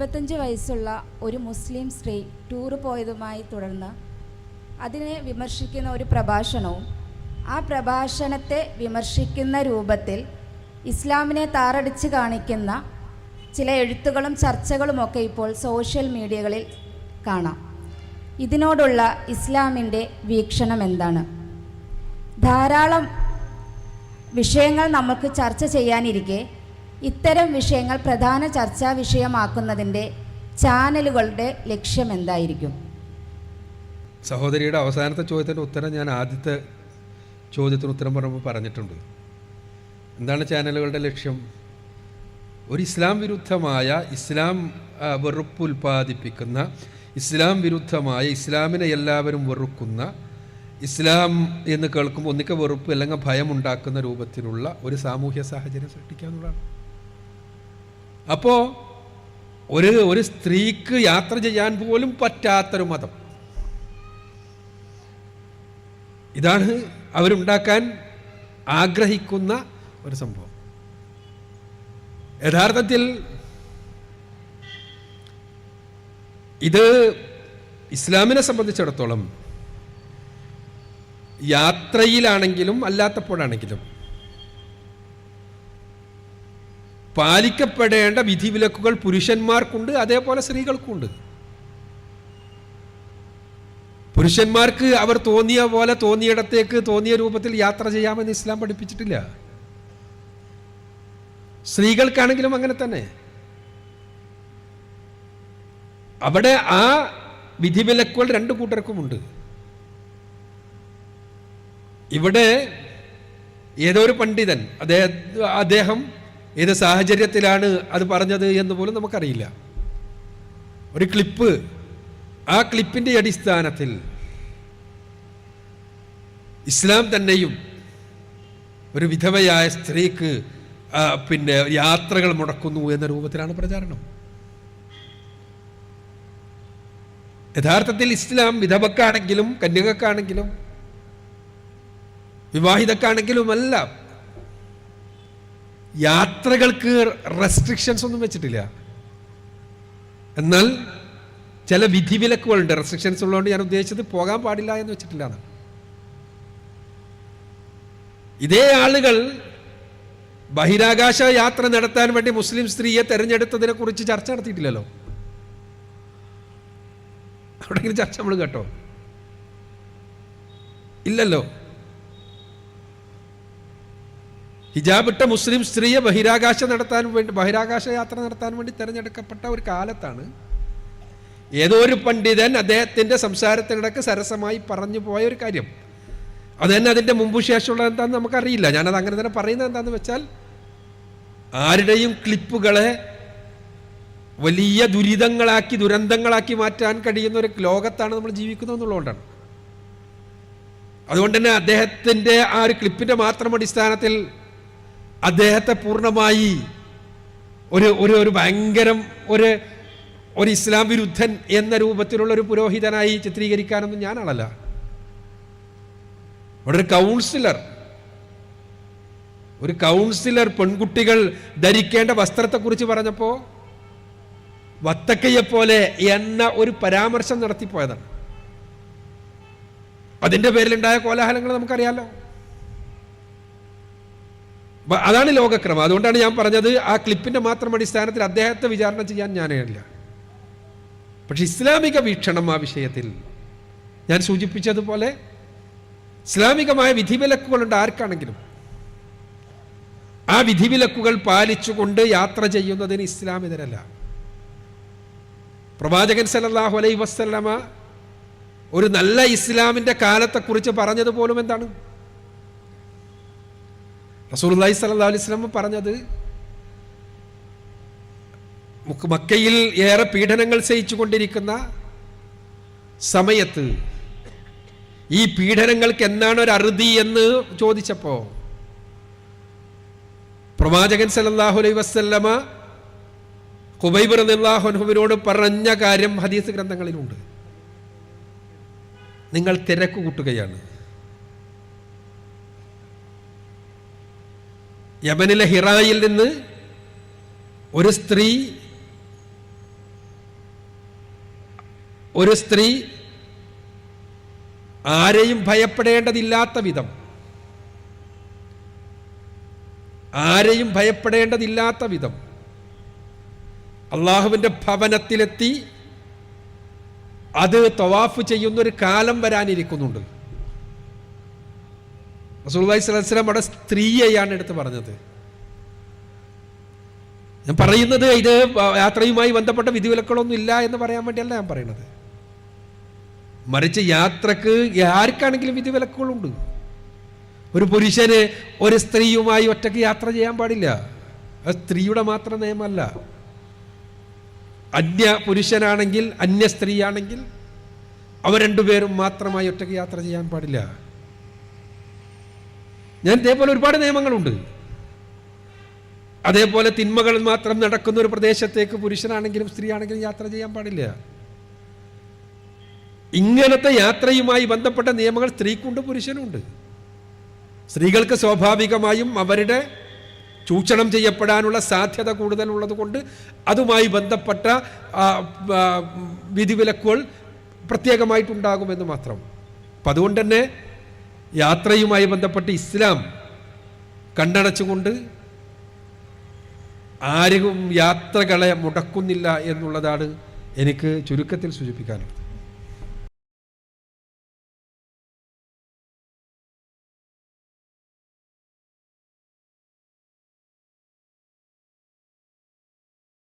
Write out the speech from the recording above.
അൻപത്തഞ്ച് വയസ്സുള്ള ഒരു മുസ്ലിം സ്ത്രീ ടൂർ പോയതുമായി തുടർന്ന് അതിനെ വിമർശിക്കുന്ന ഒരു പ്രഭാഷണവും ആ പ്രഭാഷണത്തെ വിമർശിക്കുന്ന രൂപത്തിൽ ഇസ്ലാമിനെ താറടിച്ച് കാണിക്കുന്ന ചില എഴുത്തുകളും ചർച്ചകളുമൊക്കെ ഇപ്പോൾ സോഷ്യൽ മീഡിയകളിൽ കാണാം. ഇതിനോടുള്ള ഇസ്ലാമിന്റെ വീക്ഷണം എന്താണ്? ധാരാളം വിഷയങ്ങൾ നമുക്ക് ചർച്ച ചെയ്യാനിരിക്കെ ഇത്തരം വിഷയങ്ങൾ പ്രധാന ചർച്ചാ വിഷയമാക്കുന്നതിന്റെ ചാനലുകളുടെ ലക്ഷ്യം എന്തായിരിക്കും സഹോദരിയുടെ അവസാനത്തെ ചോദ്യത്തിന്റെ ഉത്തരം ഞാൻ ആദ്യത്തെ ചോദ്യത്തിന് ഉത്തരം പറയുമ്പോൾ പറഞ്ഞിട്ടുണ്ട്. എന്താണ് ചാനലുകളുടെ ലക്ഷ്യം? ഒരു ഇസ്ലാം വിരുദ്ധമായ ഇസ്ലാം വെറുപ്പ് ഉൽപ്പാദിപ്പിക്കുന്ന ഇസ്ലാം വിരുദ്ധമായ ഇസ്ലാമിനെ എല്ലാവരും വെറുക്കുന്ന ഇസ്ലാം എന്ന് കേൾക്കുമ്പോൾ ഒന്നിക്ക വെറുപ്പ് അല്ലെങ്കിൽ ഭയമുണ്ടാക്കുന്ന രൂപത്തിലുള്ള ഒരു സാമൂഹ്യ സാഹചര്യം സൃഷ്ടിക്കുക എന്നുള്ളതാണ്. അപ്പോൾ ഒരു ഒരു സ്ത്രീക്ക് യാത്ര ചെയ്യാൻ പോലും പറ്റാത്തൊരു മതം. ഇതാണ് അവരുണ്ടാക്കാൻ ആഗ്രഹിക്കുന്ന ഒരു സംഭവം. യഥാർത്ഥത്തിൽ ഇത് ഇസ്ലാമിനെ സംബന്ധിച്ചിടത്തോളം യാത്രയിലാണെങ്കിലും അല്ലാത്തപ്പോഴാണെങ്കിലും പാലിക്കപ്പെടേണ്ട വിധിവിലക്കുകൾ പുരുഷന്മാർക്കുണ്ട് അതേപോലെ സ്ത്രീകൾക്കുണ്ട് പുരുഷന്മാർക്ക് അവർ തോന്നിയ പോലെ തോന്നിയിടത്തേക്ക് തോന്നിയ രൂപത്തിൽ യാത്ര ചെയ്യാമെന്ന് ഇസ്ലാം പഠിപ്പിച്ചിട്ടില്ല. സ്ത്രീകൾക്കാണെങ്കിലും അങ്ങനെ തന്നെ. അവിടെ ആ വിധിവിലക്കുകൾ രണ്ടു കൂട്ടർക്കുമുണ്ട്. ഇവിടെ ഏതോ ഒരു പണ്ഡിതൻ അദ്ദേഹം അദ്ദേഹം ഏത് സാഹചര്യത്തിലാണ് അത് പറഞ്ഞത് എന്ന് പോലും നമുക്കറിയില്ല. ഒരു ക്ലിപ്പ് ആ ക്ലിപ്പിന്റെ അടിസ്ഥാനത്തിൽ ഇസ്ലാം തന്നെയും ഒരു വിധവയായ സ്ത്രീക്ക് പിന്നെ യാത്രകൾ മുടക്കുന്നു എന്ന രൂപത്തിലാണ് പ്രചാരണം. യഥാർത്ഥത്തിൽ ഇസ്ലാം വിധവക്കാണെങ്കിലും കന്യകക്കാണെങ്കിലും വിവാഹിതക്കാണെങ്കിലുമല്ല യാത്രകൾക്ക് റെസ്ട്രിക്ഷൻസ് ഒന്നും വെച്ചിട്ടില്ല. എന്നാൽ ചില വിധിവിലക്കുകളുണ്ട്. റെസ്ട്രിക്ഷൻസ് ഉള്ളതുകൊണ്ട് ഞാൻ ഉദ്ദേശിച്ചത് പോകാൻ പാടില്ല എന്ന് വെച്ചിട്ടില്ല. ഇതേ ആളുകൾ ബഹിരാകാശ യാത്ര നടത്താൻ വേണ്ടി മുസ്ലിം സ്ത്രീയെ തെരഞ്ഞെടുത്തതിനെ കുറിച്ച് ചർച്ച നടത്തിയിട്ടില്ലല്ലോ. അവിടെങ്കിലും ചർച്ച നമ്മൾ കേട്ടോ? ഇല്ലല്ലോ. ഹിജാബിട്ട മുസ്ലിം സ്ത്രീയെ ബഹിരാകാശ നടത്താൻ വേണ്ടി ബഹിരാകാശ യാത്ര നടത്താൻ വേണ്ടി തിരഞ്ഞെടുക്കപ്പെട്ട ഒരു കാലത്താണ് ഏതോ ഒരു പണ്ഡിതൻ അദ്ദേഹത്തിന്റെ സംസാരത്തിനിടക്ക് സരസമായി പറഞ്ഞു പോയ ഒരു കാര്യം. അത് തന്നെ അതിന്റെ മുമ്പ് ശേഷമുള്ളത് എന്താണെന്ന് നമുക്കറിയില്ല. ഞാനത് അങ്ങനെ തന്നെ പറയുന്നത് എന്താണെന്ന് വെച്ചാൽ ആരുടെയും ക്ലിപ്പുകളെ വലിയ ദുരിതങ്ങളാക്കി ദുരന്തങ്ങളാക്കി മാറ്റാൻ കഴിയുന്ന ഒരു ലോകത്താണ് നമ്മൾ ജീവിക്കുന്നത് എന്നുള്ളതുകൊണ്ടാണ്. അതുകൊണ്ട് തന്നെ അദ്ദേഹത്തിന്റെ ആ ഒരു ക്ലിപ്പിന്റെ മാത്രം അടിസ്ഥാനത്തിൽ അദ്ദേഹത്തെ പൂർണമായി ഒരു ഒരു ഒരു ഭയങ്കരം ഒരു ഒരു ഇസ്ലാം വിരുദ്ധൻ എന്ന രൂപത്തിലുള്ള ഒരു പുരോഹിതനായി ചിത്രീകരിക്കാനൊന്നും ഞാൻ ഞാനാളല്ല. അവിടെ ഒരു കൗൺസിലർ. ഒരു കൗൺസിലർ പെൺകുട്ടികൾ ധരിക്കേണ്ട വസ്ത്രത്തെക്കുറിച്ച് പറഞ്ഞപ്പോൾ വത്തക്കയെപ്പോലെ എന്ന ഒരു പരാമർശം നടത്തിപ്പോയതാണ്. അതിന്റെ പേരിലുണ്ടായ കോലാഹലങ്ങൾ നമുക്കറിയാലോ. അതാണ് ലോകക്രമം. അതുകൊണ്ടാണ് ഞാൻ പറഞ്ഞത് ആ ക്ലിപ്പിന്റെ മാത്രം അടിസ്ഥാനത്തിൽ അദ്ദേഹത്തെ വിചാരണ ചെയ്യാൻ ഞാനില്ല പക്ഷെ ഇസ്ലാമിക വീക്ഷണം ആ വിഷയത്തിൽ. ഞാൻ സൂചിപ്പിച്ചതുപോലെ ഇസ്ലാമികമായ വിധിവിലക്കുകളുണ്ട് ആർക്കാണെങ്കിലും. ആ വിധിവിലക്കുകൾ പാലിച്ചുകൊണ്ട് യാത്ര ചെയ്യുന്നതിന് ഇസ്ലാം എതിരല്ല. പ്രവാചകൻ സലല്ലാഹു അലൈ വസല്ലമ ഒരു നല്ല ഇസ്ലാമിന്റെ കാലത്തെക്കുറിച്ച് പറഞ്ഞത് പോലും എന്താണ്? സ്വല്ലല്ലാഹു അലൈഹി വസല്ലം പറഞ്ഞത് മുക്ക് മക്കയിൽ ഏറെ പീഡനങ്ങൾ സഹിച്ചു കൊണ്ടിരിക്കുന്ന സമയത്ത് ഈ പീഡനങ്ങൾക്ക് എന്താണ് ഒരു അറുതി എന്ന് ചോദിച്ചപ്പോ പ്രവാചകൻ സല്ലല്ലാഹു അലൈ വസല്ലമ റളിയല്ലാഹു അൻഹുവിനോട് പറഞ്ഞ കാര്യം ഹദീസ് ഗ്രന്ഥങ്ങളിലുണ്ട്. നിങ്ങൾ തിരക്ക് കൂട്ടുകയാണ്. യമനിലെ ഹിറായിൽ നിന്ന് ഒരു സ്ത്രീ ഒരു സ്ത്രീ ആരെയും ഭയപ്പെടേണ്ടതില്ലാത്ത വിധം ആരെയും ഭയപ്പെടേണ്ടതില്ലാത്ത വിധം അള്ളാഹുവിന്റെ ഭവനത്തിലെത്തി അത് തവാഫ് ചെയ്യുന്നൊരു കാലം വരാനിരിക്കുന്നുണ്ട്. റസൂൽവായി സ്വലം അവിടെ സ്ത്രീയെയാണ് എടുത്ത് പറഞ്ഞത്. ഞാൻ പറയുന്നത് ഇത് യാത്രയുമായി ബന്ധപ്പെട്ട വിധിവിലക്കുകളൊന്നും ഇല്ല എന്ന് പറയാൻ വേണ്ടിയല്ല ഞാൻ പറയുന്നത്. മറിച്ച് യാത്രയ്ക്ക് ആർക്കാണെങ്കിലും വിധിവിലക്കുകളുണ്ട്. ഒരു പുരുഷന് ഒരു സ്ത്രീയുമായി ഒറ്റയ്ക്ക് യാത്ര ചെയ്യാൻ പാടില്ല. അത് സ്ത്രീയുടെ മാത്രം നിയമമല്ല. അന്യ പുരുഷനാണെങ്കിൽ അന്യ സ്ത്രീയാണെങ്കിൽ അവർ രണ്ടുപേരും മാത്രമായി ഒറ്റയ്ക്ക് യാത്ര ചെയ്യാൻ പാടില്ല. ഞാൻ ഇതേപോലെ ഒരുപാട് നിയമങ്ങളുണ്ട്. അതേപോലെ തിന്മകൾ മാത്രം നടക്കുന്ന ഒരു പ്രദേശത്തേക്ക് പുരുഷനാണെങ്കിലും സ്ത്രീ ആണെങ്കിലും യാത്ര ചെയ്യാൻ പാടില്ല. ഇങ്ങനത്തെ യാത്രയുമായി ബന്ധപ്പെട്ട നിയമങ്ങൾ സ്ത്രീക്കുണ്ട് പുരുഷനുണ്ട് സ്ത്രീകൾക്ക് സ്വാഭാവികമായും അവരുടെ ചൂഷണം ചെയ്യപ്പെടാനുള്ള സാധ്യത കൂടുതലുള്ളത് കൊണ്ട് അതുമായി ബന്ധപ്പെട്ട വിധിവിലക്കുകൾ പ്രത്യേകമായിട്ടുണ്ടാകുമെന്ന് മാത്രം. അപ്പം അതുകൊണ്ട് തന്നെ യാത്രയുമായി ബന്ധപ്പെട്ട് ഇസ്ലാം കണ്ടടച്ചുകൊണ്ട് ആരും യാത്രകളെ മുടക്കുന്നില്ല എന്നുള്ളതാണ് എനിക്ക് ചുരുക്കത്തിൽ സൂചിപ്പിക്കാനുള്ളത്.